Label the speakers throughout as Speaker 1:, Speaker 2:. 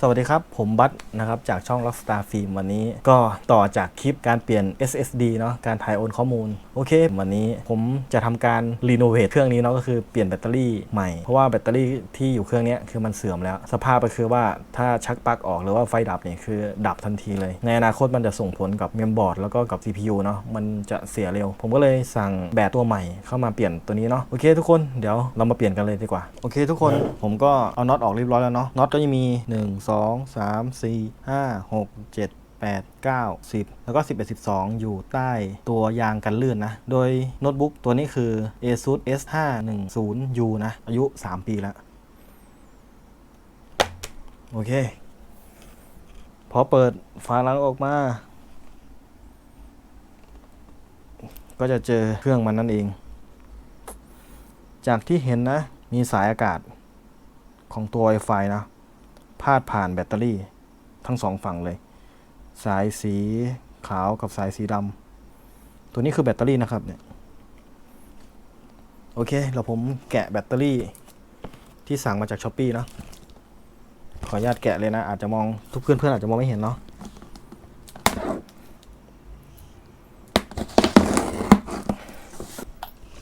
Speaker 1: สวัสดีครับ ผมบัตนะครับ จากช่อง Rockstar Film วันนี้ ก็ต่อจากคลิปการเปลี่ยน SSD เนาะการถ่ายโอนข้อมูล โอเค วันนี้ผมจะทำการรีโนเวทเครื่องนี้เนาะก็คือเปลี่ยนแบตเตอรี่ใหม่ เพราะว่าแบตเตอรี่ที่อยู่เครื่องนี้คือมันเสื่อมแล้ว สภาพก็คือว่าถ้าชักปลั๊กออกหรือว่าไฟดับเนี่ยคือดับทันทีเลย ในอนาคตมันจะส่งผลกับเมมบอร์ดแล้วก็กับ CPU เนาะมันจะเสียเร็ว ผมก็เลยสั่งแบตตัวใหม่เข้ามาเปลี่ยนตัวนี้เนาะโอเค ทุกคนเดี๋ยวเรามาเปลี่ยนกันเลยดีกว่าโอเค ทุกคนผมก็เอาน็อตออกเรียบร้อยแล้วเนาะน็อตก็จะมี1 2 3 4 5 6 7 8 9 10 แล้วก็ 11 12 อยู่ใต้ตัวยางกันลื่นนะ โดยโน้ตบุ๊กตัวนี้คือ ASUS S510U นะ อายุ 3 ปีแล้ว โอเค พอเปิดฝาหลังออกมา ก็จะเจอเครื่องมันนั่นเอง จากที่เห็นนะ มีสายอากาศของตัว Wi-Fi นะาดผ่านแบตเตอรี่ทั้งสองฝั่งเลย สายสีขาวกับสายสีดำตัวนี้คือแบตเตอรี่นะครับเนี่ยโอเคเราผมแกะแบตเตอรี่ที่สั่งมาจากช้อปปี้เนาะขออนุญาตแกะเลยนะ อาจจะมองทุกเพื่อนเพื่อนอาจจะมองไม่เห็นเนาะ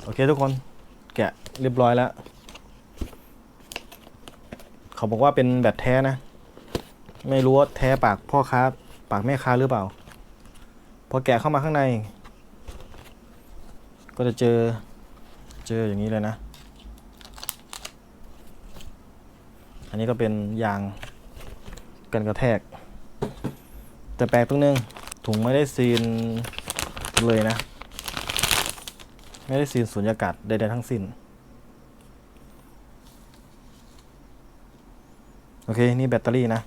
Speaker 1: โอเคทุกคนแกะเรียบร้อยแล้ว เขาบอกว่าเป็นแบตแท้นะ ไม่รู้ว่าแท้ปากพ่อค้า ปากแม่ค้าหรือเปล่า พอแกะเข้ามาข้างใน ก็จะเจอเจออย่างนี้เลยนะ อันนี้ก็เป็นยางกันกระแทก แต่แปลกตรงนึง ถุงไม่ได้ซีนเลยนะ ไม่ได้ซีนสุญญากาศใดๆทั้งสิ้น โอเค นี่แบตเตอรี่นะ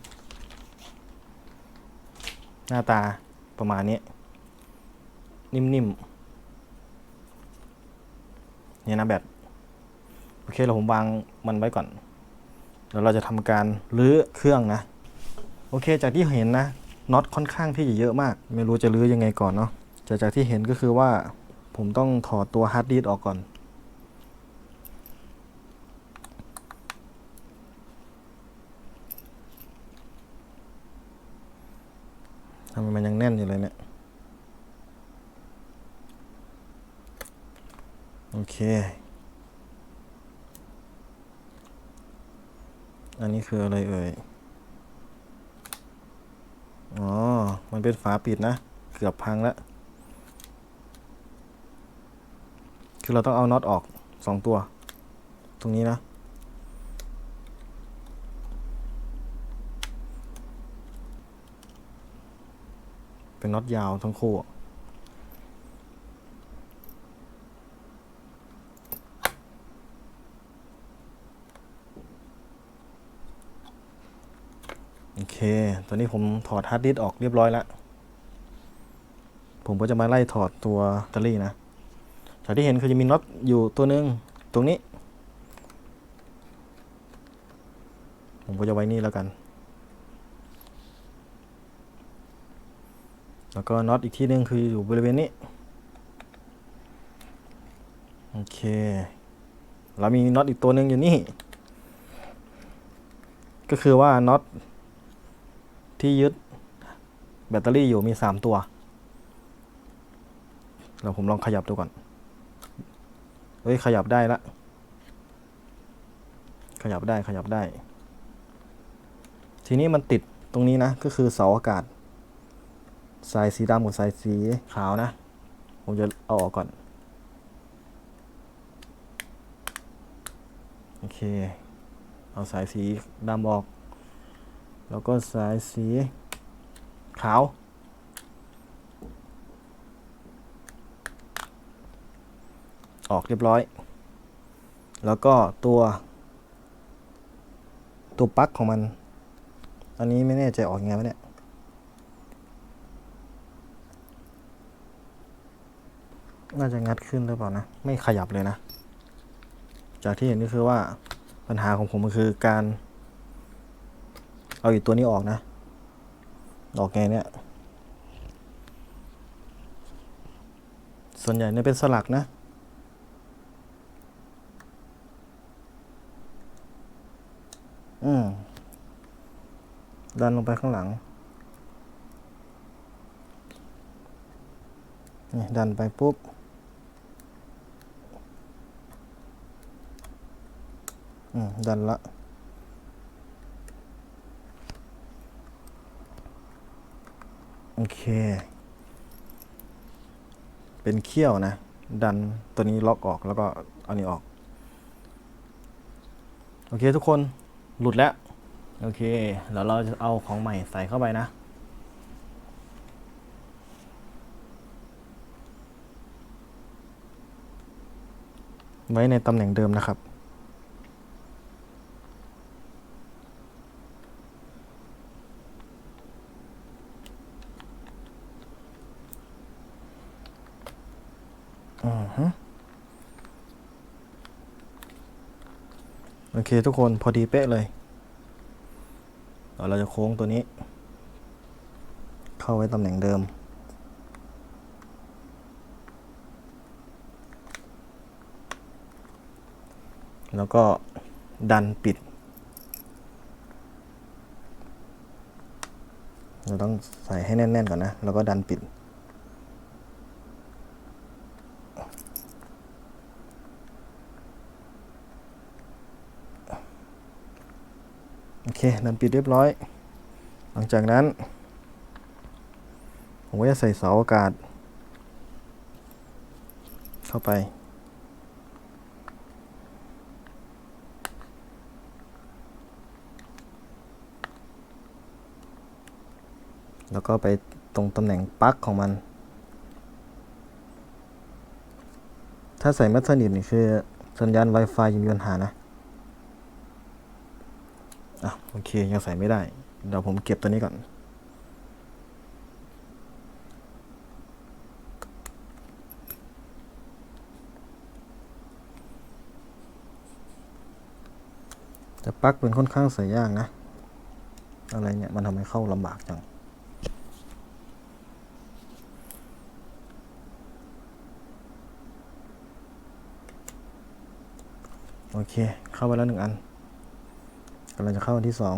Speaker 1: หน้าตาประมาณนี้ นิ่มๆเนี่ยนะแบตโอเคเราผมวางมันไว้ก่อนเดี๋ยวเราจะทำการรื้อเครื่องนะ โอเค จากที่เห็นนะน็อตค่อนข้างที่จะเยอะมาก ไม่รู้จะรื้อยังไงก่อนเนาะจากจากที่เห็นก็คือว่าผมต้องถอดตัวฮาร์ดดิสก์ออกก่อน ทำไมันยังแน่นอยู่เลยเนี่ย โอเค อันนี้คืออะไรเอ่ย อ๋อ มันเป็นฝาปิดนะ เกือบพังแล้ว คือเราต้องเอาน็อตออกสองตัว ตรงนี้นะ เป็นน็อตยาวทั้งคู่โอเค ตอนนี้ผมถอดฮาร์ดดิสก์ออกเรียบร้อยแล้ว ผมก็จะมาไล่ถอดตัวแบตเตอรี่นะจากที่เห็นคือจะมีน็อตอยู่ตัวหนึ่งตรงนี้ ผมก็จะไว้นี่แล้วกัน แล้วก็น็อตอีกที่หนึ่งคืออยู่บริเวณนี้โอเคเรามีน็อตอีกตัวหนึ่งอยู่นี่ ก็คือว่าน็อตที่ยึดแบตเตอรี่อยู่มีสามตัว เราผมลองขยับดูก่อน เฮ้ย ขยับได้ละ ขยับได้ขยับได้ ทีนี้มันติดตรงนี้นะ ก็คือเสาอากาศ สายสีดำกับสายสีขาวนะ ผมจะเอาออกก่อน โอเค เอาสายสีดำออก แล้วก็สายสีขาว ออกเรียบร้อย แล้วก็ตัวตัวปลั๊กของมัน อันนี้ไม่แน่ใจออกยังไงวะเนี่ย น่าจะงัดขึ้นหรือเปล่านะ ไม่ขยับเลยนะ จากที่เห็นก็คือว่าปัญหาของผมก็คือการ เอาอีกตัวนี้ออกนะ ออกไงเนี่ย ส่วนใหญ่เนี่ยเป็นสลักนะอืมดันลงไปข้างหลังนี่ดันไปปุ๊บ อืม ดันละ โอเค เป็นเขี้ยวนะ ดันตัวนี้ล็อกออกแล้วก็เอานี้ออก โอเคทุกคนหลุดแล้ว โอเคแล้วเราจะเอาของใหม่ใส่เข้าไปนะไว้ในตำแหน่งเดิมนะครับ อือฮึโอ เคทุกคนพอดีเป๊ะเลยเดี๋ยวเราจะโค้งตัวนี้ เข้าไว้ตำแหน่งเดิม แล้วก็ดันปิด เราต้องใส่ให้แน่นๆก่อนนะ แล้วก็ดันปิด เคดันปิดเรียบร้อย หลังจากนั้น ผมก็จะใส่เสาอากาศ เข้าไป แล้วก็ไปตรงตำแหน่งปลั๊กของมัน ถ้าใส่ไม่สนิทนี่คือสัญญาณ Wi-Fi ยังมีปัญหานะ อะโอเคยังใส่ไม่ได้ เดี๋ยวผมเก็บตัวนี้ก่อน แต่ปลั๊กเป็นค่อนข้างใส่ยากนะ อะไรเนี่ย มันทำให้เข้าลำบากจังโอเค เข้าไปแล้วหนึ่งอัน กำลังจะเข้าอันที่สอง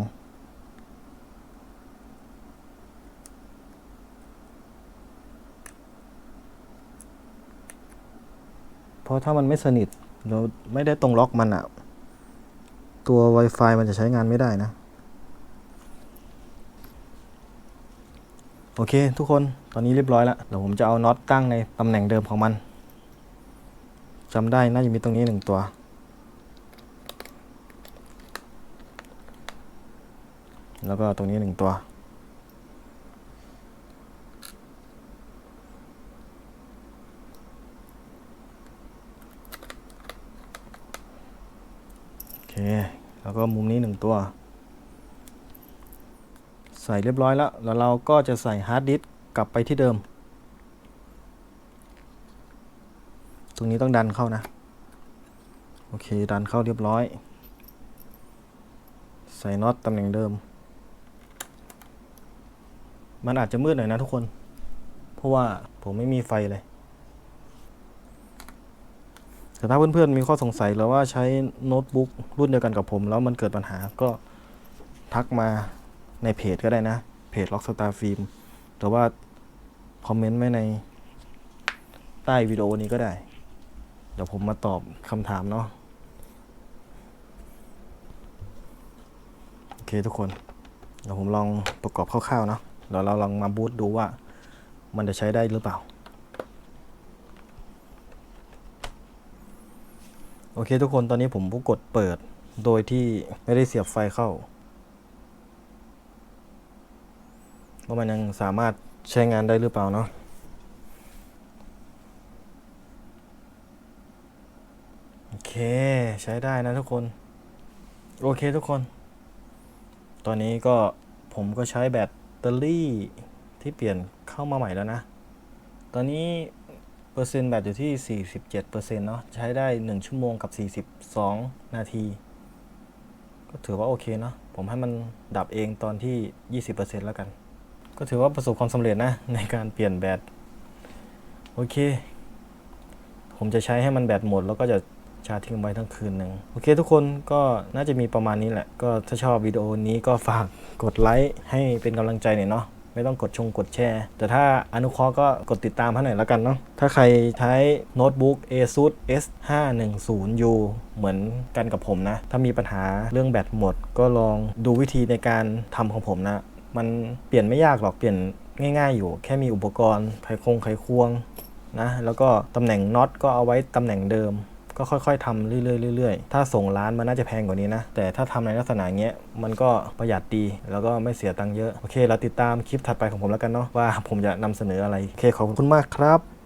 Speaker 1: เพราะถ้ามันไม่สนิท เราไม่ได้ตรงล็อกมันอะตัว Wi-Fi มันจะใช้งานไม่ได้นะ โอเคทุกคนตอนนี้เรียบร้อยแล้วเดี๋ยวผมจะเอาน็อตตั้งในตำแหน่งเดิมของมันจำได้น่าจะมีตรงนี้หนึ่งตัว แล้วก็ตรงนี้หนึ่งตัว โอเค แล้วก็มุมนี้หนึ่งตัว ใส่เรียบร้อยแล้ว แล้วเราก็จะใส่ฮาร์ดดิสก์กลับไปที่เดิม ตรงนี้ต้องดันเข้านะ โอเค ดันเข้าเรียบร้อย ใส่น็อตตำแหน่งเดิม มันอาจจะมืดหน่อยนะทุกคน เพราะว่าผมไม่มีไฟเลย แต่ถ้าเพื่อนๆมีข้อสงสัยหรือว่าใช้โน้ตบุ๊กรุ่นเดียวกันกับผม แล้วมันเกิดปัญหาก็ทักมาในเพจก็ได้นะ เพจ Rockstar Film หรือว่าคอมเมนต์ไว้ในใต้วิดีโอนี้ก็ได้ เดี๋ยวผมมาตอบคำถามเนาะโอเคทุกคนเดี๋ยวผมลองประกอบคร่าวๆเนาะ เดี๋ยวเราลองมาบูตดูว่ามันจะใช้ได้หรือเปล่า โอเคทุกคนตอนนี้ผมก็กดเปิดโดยที่ไม่ได้เสียบไฟเข้าว่ามันยังสามารถใช้งานได้หรือเปล่าเนาะโอเคใช้ได้นะทุกคน โอเคทุกคน ตอนนี้ก็ผมก็ใช้แบต ตอรี่ที่เปลี่ยนเข้ามาใหม่แล้วนะ ตอนนี้เปอร์เซ็นต์แบตอยู่ที่ 47%เนาะ ใช้ได้ 1 ชั่วโมงกับ 42 นาที ก็ถือว่าโอเคเนาะ ผมให้มันดับเองตอนที่ 20%แล้วกัน ก็ถือว่าประสบความสำเร็จนะ ในการเปลี่ยนแบต โอเค ผมจะใช้ให้มันแบตหมดแล้วก็จะ ชาร์จทิ้งไว้ทั้งคืนหนึ่งโอเคทุกคนก็น่าจะมีประมาณนี้แหละ ก็ถ้าชอบวิดีโอนี้ก็ฝากกดไลค์ให้เป็นกำลังใจหน่อยเนาะไม่ต้องกดชงกดแชร์ แต่ถ้าอนุเคราะห์ก็กดติดตามให้หน่อยแล้วกันเนาะถ้าใครใช้โน้ตบุ๊ก ASUS S510U เหมือนกันกับผมนะ ถ้ามีปัญหาเรื่องแบตหมด ก็ลองดูวิธีในการทำของผมนะ มันเปลี่ยนไม่ยากหรอกเปลี่ยนง่ายๆ อยู่ แค่มีอุปกรณ์ไขคงไขควงนะแล้วก็ตำแหน่งน็อตก็เอาไว้ตำแหน่งเดิม ก็ค่อยๆทำเรื่อยๆเรื่อยๆ ถ้าส่งร้านมันน่าจะแพงกว่านี้นะ แต่ถ้าทำในลักษณะเงี้ยมันก็ประหยัดดี แล้วก็ไม่เสียตังค์เยอะ โอเค เราติดตามคลิปถัดไปของผมแล้วกันเนาะว่าผมจะนำเสนออะไร โอเคขอบคุณมากครับ